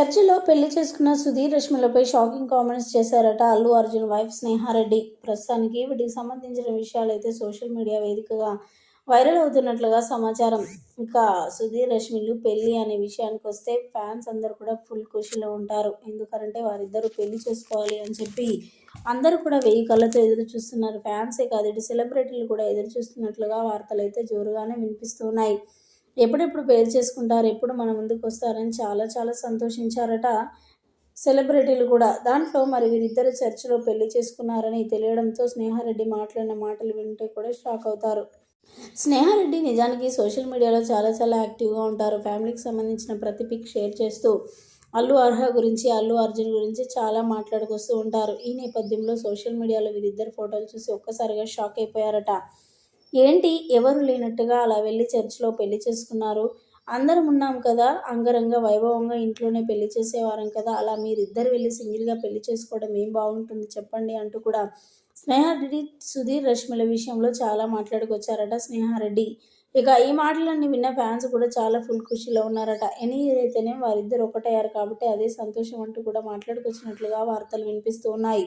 చర్చిలో పెళ్ళి చేసుకున్న సుధీర్ రష్మిలపై షాకింగ్ కామెంట్స్ చేశారట అల్లు అర్జున్ వైఫ్ స్నేహారెడ్డి. ప్రస్తుతానికి వీటికి సంబంధించిన విషయాలు అయితే సోషల్ మీడియా వేదికగా వైరల్ అవుతున్నట్లుగా సమాచారం. ఇక సుధీర్ రష్మిలు పెళ్ళి అనే విషయానికి వస్తే ఫ్యాన్స్ అందరూ కూడా ఫుల్ ఖుషీలో ఉంటారు. ఎందుకంటే వారిద్దరూ పెళ్ళి చేసుకోవాలి అని చెప్పి అందరూ కూడా వెయ్యి కళ్ళతో ఎదురు చూస్తున్నారు. ఫ్యాన్సే కాదు ఇటు సెలబ్రిటీలు కూడా ఎదురు చూస్తున్నట్లుగా వార్తలు అయితే జోరుగానే వినిపిస్తున్నాయి. ఎప్పుడెప్పుడు పెళ్ళి చేసుకుంటారు ఎప్పుడు మన ముందుకు వస్తారని చాలా చాలా సంతోషించారట సెలబ్రిటీలు కూడా. దాంట్లో మరి వీరిద్దరు చర్చలో పెళ్ళి చేసుకున్నారని తెలియడంతో స్నేహారెడ్డి మాట్లాడిన మాటలు వింటే కూడా షాక్ అవుతారు. స్నేహారెడ్డి నిజానికి సోషల్ మీడియాలో చాలా చాలా యాక్టివ్గా ఉంటారు. ఫ్యామిలీకి సంబంధించిన ప్రతి పిక్ షేర్ చేస్తూ అల్లు అర్హ గురించి అల్లు అర్జున్ గురించి చాలా మాట్లాడుకొస్తూ ఉంటారు. ఈ నేపథ్యంలో సోషల్ మీడియాలో వీరిద్దరు ఫోటోలు చూసి ఒక్కసారిగా షాక్ అయిపోయారట. ఏంటి? ఎవరు లేనట్టుగా అలా వెళ్ళి చర్చిలో పెళ్ళి చేసుకున్నారు? అందరం ఉన్నాం కదా అంగరంగ వైభవంగా ఇంట్లోనే పెళ్ళి చేసేవారం కదా అలా మీరిద్దరు వెళ్ళి సింగిల్గా పెళ్ళి చేసుకోవడం ఏం బాగుంటుంది చెప్పండి అంటూ కూడా స్నేహారెడ్డి సుధీర్ రష్మిల విషయంలో చాలా మాట్లాడుకొచ్చారట స్నేహారెడ్డి. ఇక ఈ మాటలన్నీ విన్న ఫ్యాన్స్ కూడా చాలా ఫుల్ ఖుషీలో ఉన్నారట. ఎనీ ఏదైతేనే వారిద్దరు ఒకటయ్యారు కాబట్టి అదే సంతోషం అంటూ కూడా మాట్లాడుకొచ్చినట్లుగా వార్తలు వినిపిస్తూ ఉన్నాయి.